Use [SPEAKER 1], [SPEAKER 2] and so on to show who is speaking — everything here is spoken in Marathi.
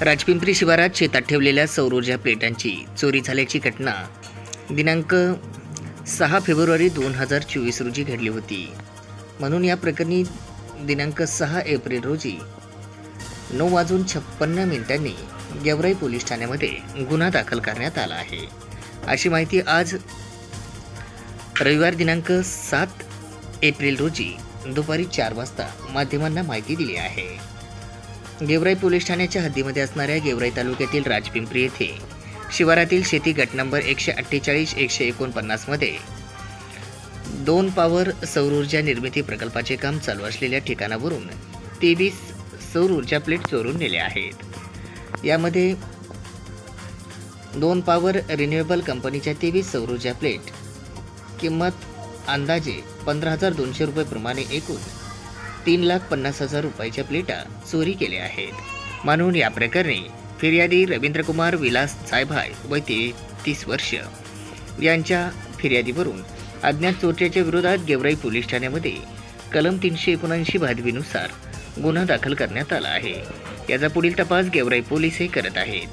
[SPEAKER 1] राजपिंपरी शिवारात शेतात ठेवलेल्या सौर ऊर्जा प्लेटांची चोरी झाल्याची घटना. दिनांक सहा फेब्रुवारी दोन हजार चोवीस रोजी घडली होती. म्हणून या प्रकरणी दिनांक सहा एप्रिल रोजी नऊ वाजून छप्पन्न मिनिटांनी गेवराई पोलीस ठाण्यामध्ये गुन्हा दाखल करण्यात आला आहे. अशी माहिती आज रविवार दिनांक सात एप्रिल रोजी दुपारी चार वाजता माध्यमांना माहिती दिली आहे. गेवराई पोलीस ठाण्याच्या हद्दीमध्ये असणाऱ्या गेवराई तालुक्यातील राजपिंपरी येथे शिवारातील शेती गट नंबर एकशे अठ्ठेचाळीस एकशे एकोणपन्नासमध्ये दोन पॉवर सौर ऊर्जा निर्मिती प्रकल्पाचे काम चालू असलेल्या ठिकाणावरून तेवीस सौर ऊर्जा प्लेट चोरून नेले आहेत. यामध्ये दोन पॉवर रिन्युएबल कंपनीच्या तेवीस सौर ऊर्जा प्लेट किंमत अंदाजे पंधरा हजार दोनशे रुपये प्रमाणे एकूण तीन लाख पन्नास हजार रुपयाच्या प्लेटा चोरी केल्या आहेत. म्हणून या प्रकरणी फिर्यादी रवींद्रकुमार विलास सायभाय वय तेहतीस वर्ष. यांच्या फिर्यादीवरून अज्ञात चोरट्याच्या विरोधात गेवराई पोलीस ठाण्यामध्ये कलम तीनशे एकोणऐंशी भादवीनुसार गुन्हा दाखल करण्यात आला आहे. याचा पुढील तपास गेवराई पोलीस हे करत आहेत.